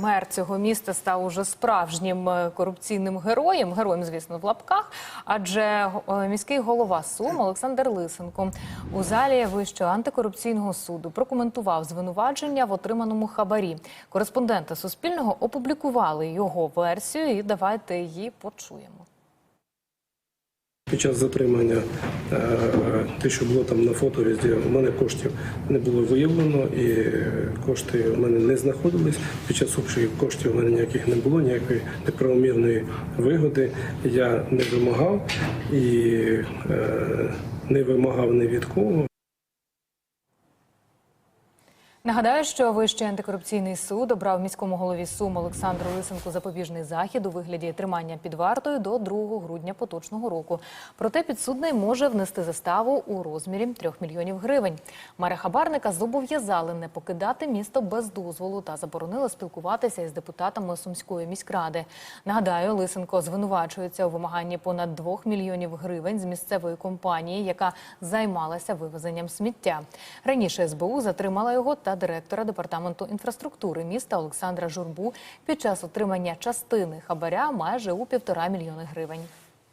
мер цього міста став уже справжнім е, корупційним героєм, героєм, звісно, в лапках. Адже е, міський голова Сум Олександр Лисенко у залі Вищого антикорупційного суду прокоментував звинувачення в отриманому хабарі. Кореспонденти Суспільного опублікували його версію, і давайте її почуємо. Під час затримання е, те, що було там на фоторізі, у мене коштів не було виявлено, і кошти у мене не знаходились. Під час обшуків коштів у мене ніяких не було, ніякої неправомірної вигоди. Я не вимагав і е, не вимагав ні від кого. Нагадаю, що Вищий антикорупційний суд обрав міському голові Сум Олександру Лисенку запобіжний захід у вигляді тримання під вартою до 2 грудня поточного року. Проте підсудний може внести заставу у розмірі 3 мільйонів гривень. Мера хабарника зобов'язали не покидати місто без дозволу та заборонили спілкуватися із депутатами Сумської міськради. Нагадаю, Лисенко звинувачується у вимаганні понад 2 мільйонів гривень з місцевої компанії, яка займалася вивезенням сміття. Раніше СБУ затримала його та директора департаменту інфраструктури міста Олександра Журбу під час отримання частини хабаря майже у півтора мільйони гривень.